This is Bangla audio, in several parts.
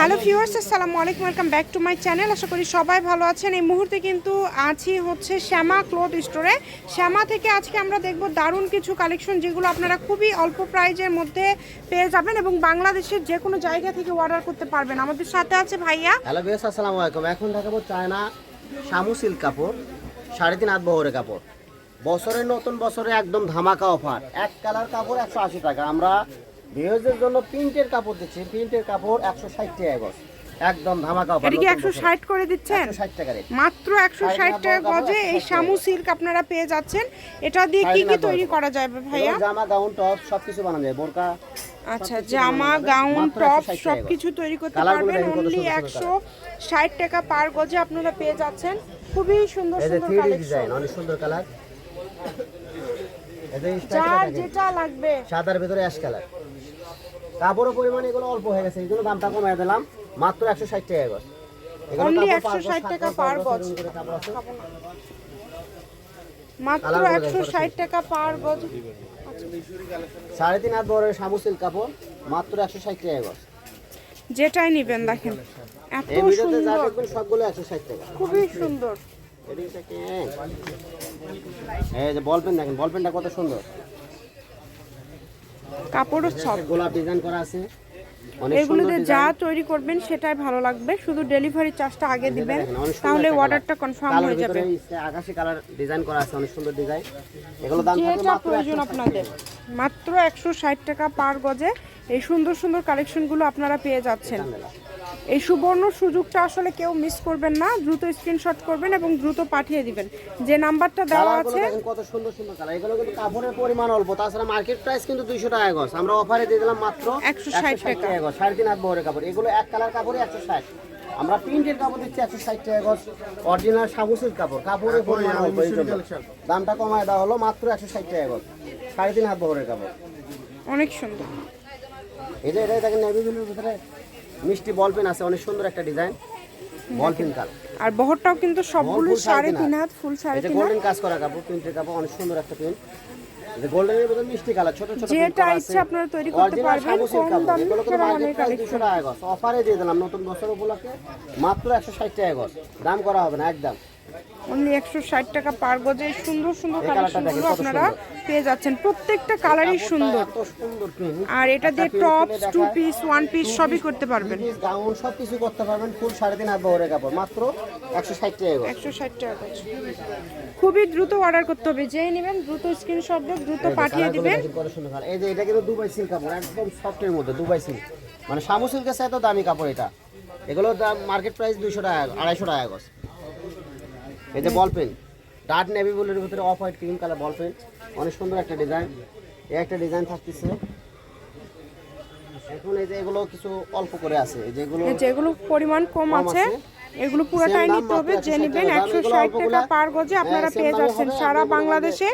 হ্যালো ভিউয়ার্স, আসসালামু আলাইকুম, welcome back to my channel. আশা করি সবাই ভালো আছেন। এই মুহূর্তে কিন্তু আছি হচ্ছে শ্যামা ক্লথ স্টোরে। শ্যামা থেকে আজকে আমরা দেখব দারুণ কিছু কালেকশন যেগুলো আপনারা খুবই অল্প প্রাইজের মধ্যে পেয়ে যাবেন এবং বাংলাদেশের যে কোনো জায়গা থেকে অর্ডার করতে পারবেন। আমাদের সাথে আছে ভাইয়া। হ্যালো বিয়াস আসসালামু আলাইকুম। এখন দেখাবো চায়না শামু সিল্ক কাপড়, সাড়ে তিন হাত বহরের কাপড়। বছরের নতুন বছরে একদম ধামাকা অফার এক কালার কাপড় একশো আশি টাকা। আমরা ভিউজের জন্য প্রিন্টের কাপড় দিচ্ছি। প্রিন্টের কাপড় একশো ষাট টাকা গজ। একদম ধামাকা অফার এটা কি একশো ষাট করে দিচ্ছেন? একশো ষাট টাকা রেট মাত্র একশো ষাট টাকা গজে এই শামু সিল্ক আপনারা পেয়ে যাচ্ছেন। এটা দিয়ে কি কি তৈরি করা যাবে ভাইয়া? জামা গাউন টপ সব কিছু বানানো যায়। বোরকা আচ্ছা জামা গাউন টপ 160 টাকা সব কিছু তৈরি করতে পারবেন। অনলি সুন্দর সুন্দর একশো ষাট টাকা পার গজে আপনারা পেয়ে যাচ্ছেন। খুবই সুন্দর সুন্দর কালেকশন অনেক সুন্দর কালার যার যেটা লাগবে। সাদার ভিতরে অ্যাশ কালার কাপড়ের পরিমাণ এগুলো অল্প হয়ে গেছে এগুলো দামটা কমায় দিলাম মাত্র একশো ষাট টাকা Only কাপড় 160 টাকা গজ, আছে। মাত্র একশো ষাট টাকা পার গজ সাড়ে তিন হাত বড় শামু সিল্ক কাপড় মাত্র একশো ষাট টাকা গজ যেটাই নিবেন দেখেন এত এই সুন্দর। সবগুলো একশো ষাট টাকা। খুবই সুন্দর। এই যে বল পেন দেখেন বল পেনটা কত সুন্দর। কাপড়ও সব গোলাপ ডিজাইন করা আছে এগুলোতে যা তৈরি করবেন সেটাই ভালো লাগবে। শুধু ডেলিভারি চার্জটা আগে দিবেন তাহলে অর্ডারটা কনফার্ম হয়ে যাবে। ভিতরে কালার ডিজাইন করা আছে অনেক সুন্দর ডিজাইন এগুলো দাম যেটা মাত্র প্রয়োজন 160 আপনাদের। মাত্র একশো ষাট টাকা পার গজে এই সুন্দর সুন্দর কালেকশনগুলো আপনারা পেয়ে যাচ্ছেন। এই সুবর্ণ সুযোগটা আসলে কেউ মিস করবেন না। দ্রুত স্ক্রিনশট করবেন এবং দ্রুত পাঠিয়ে দিবেন। যে নাম্বারটা দেওয়া আছে কত সুন্দর সুন্দর কালার এগুলো কিন্তু কাপড়ের পরিমাণ অল্প। তাছাড়া মার্কেট প্রাইস কিন্তু দুইশো টাকা গজ। আমরা অফারে দিয়ে দিলাম মাত্র 160 টাকা। গজ। সাড়ে তিন হাত বহরের কাপড়। এগুলো এক কালার কাপড়ে একশো ষাট। আমরা প্রিন্টের কাপড় দিচ্ছি একশো ষাট টাকা গজ। অরিজিনাল সাবুসের কাপড়। কাপড়ের পরিমাণ অল্প দামটা কমায় দেওয়া হলো মাত্র একশো ষাট টাকা গজ। সাড়ে তিন হাত বহরের কাপড়। অনেক সুন্দর। এই যে এটা দেখেন নেভি ব্লুর ভিতরে মিষ্টি বল পেন আছে অনেক সুন্দর একটা ডিজাইন। Ball pen colour. আর বহরটাও কিন্তু সবগুলো সাড়ে তিন হাত। ফুল সাড়ে তিন গোল্ডেন কাজ করা কাপড় প্রিন্টের কাপড় অনেক সুন্দর একটা প্রিন্ট গোল্ডেনের ভিতরে মিষ্টি কালার ছোট ছোট যেটা ইচ্ছা আপনারা তৈরি করতে পারবেন, কম দামে এগুলো কিন্তু সেরা market মানের 200 টাকা গজ। অফারে দিয়ে দিলাম নতুন বছর উপলক্ষে মাত্র একশো ষাট টাকা গজ। দাম করা হবে না একদম। অনলি একশো ষাট টাকা পার গজে। সুন্দর সুন্দর কালেকশনগুলো আপনারা পেয়ে যাচ্ছেন। প্রত্যেকটা কালারই সুন্দর। আর এটা দিয়ে top two piece one piece সবই করতে পারবেন। gown সব কিছু করতে পারবেন। ফুল সাড়ে তিন হাত বহরের কাপড়। মাত্র একশো ষাট টাকা একশো ষাট টাকা খুবই দ্রুত অর্ডার করতে হবে। যেই নেবেন দ্রুত স্ক্রিনশট দিয়ে দ্রুত পাঠিয়ে দিবেন। এই যে এটা কিন্তু দুবাই সিল্ক কাপড় একদম সফটের মধ্যে দুবাই সিল্ক মানে শামু সিল্কের সাথে দামি কাপড় এটা। এগুলোর দাম মার্কেট প্রাইস দুইশো টাকা আড়াইশো টাকা গজ। এই যে বল পেন ডার্ক নেভি বুলের ভিতরে off white cream colour ball pen অনেক সুন্দর একটা ডিজাইন এই একটা ডিজাইন থাকতেছে। এখন এই যে এগুলো কিছু অল্প করে আছে। এই যে এগুলো এই যেগুলো পরিমাণ কম আছে। এগুলো পুরোটাই নিতে হবে যে নেবেন। একশো ষাট টাকা পার গজে আপনারা হ্যাঁ, পেয়ে যাচ্ছেন। সারা বাংলাদেশে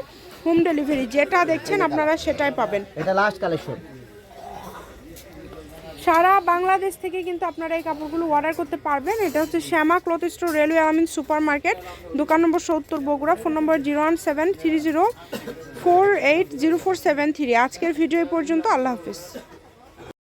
হোম ডেলিভারি যেটা দেখছেন আপনারা সেটাই পাবেন। এটা লাস্ট কালেকশন সারা বাংলাদেশ থেকে কিন্তু আপনারা এই কাপড়গুলো অর্ডার করতে পারবেন। এটা হচ্ছে Shyama cloth store railway Amin super market দোকান নম্বর সত্তর Bogura, phone number zero one seven three zero four eight zero four seven three. আজকের ভিডিও পর্যন্ত, আল্লাহ হাফিজ।